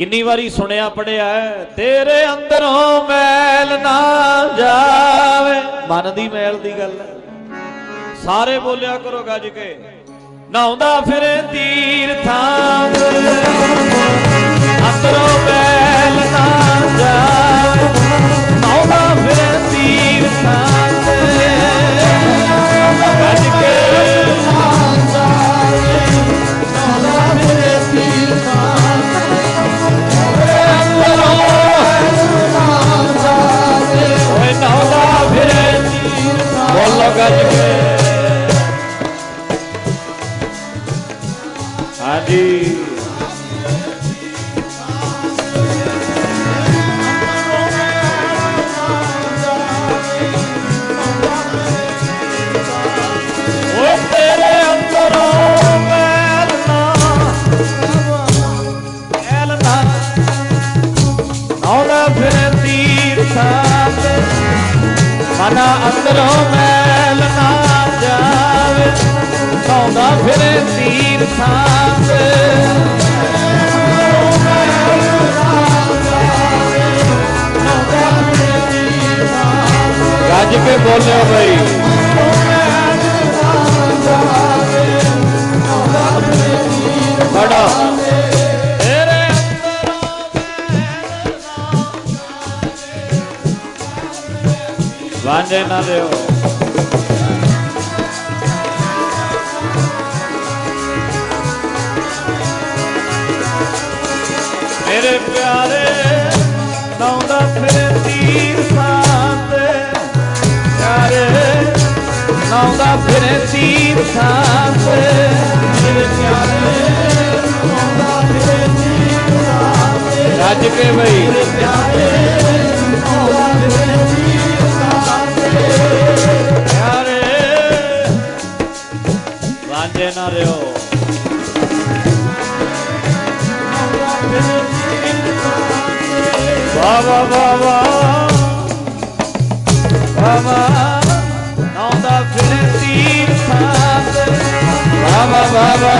ਕਿੰਨੀ ਵਾਰੀ ਸੁਣਿਆ ਪੜਿਆ ਤੇਰੇ ਅੰਦਰੋਂ ਮੈਲ ਨਾ ਜਾਵੇ। ਮਨ ਦੀ ਮੈਲ ਦੀ ਗੱਲ ਹੈ। ਸਾਰੇ ਬੋਲਿਆ ਕਰੋ ਗੱਜ ਕੇ। ਨਹਾਉਂਦਾ ਫਿਰੇ ਤੀਰਥਾਂ ਤੇ। ਅੰਦਰੋਂ ਮੈਲ ਨਾ ਜਾਵੇ ਆਉਂਦਾ ਫਿਰ ਤੀਰਥਾਂ ਤੇ ਗੱਜ ਕੇ ਬੋਲਿਓ ਬਈ। ਵਾਂਝੇ ਨਾ ਦਿਓ। ਮੇਰੇ ਪਿਆਰੇ ਨਾਉਂਦਾ ਫਿਰ ਤੀਰ ਸਾਥ ਪਿਆਰੇ ਨਾਉਂਦਾ ਫਿਰ ਤੀਰ ਸਾਥ ਮੇਰੇ ਪਿਆਰੇ ਨਾਉਂਦਾ ਫਿਰ ਤੀਰ ਸਾਥ ਰੱਜ ਕੇ ਬਈ। ਮੇਰੇ ਪਿਆਰੇ ਵਾਂਝੇ ਨਾ ਰਿਓ। ਬਾਬਾ ਬਾਬਾ ਬਾਬਾ ਨਾਉਂਦਾ ਫਿਰ ਤੀਰ ਸਾਥ ਬਾਬਾ ਬਾਬਾ ਨਾਉਂਦਾ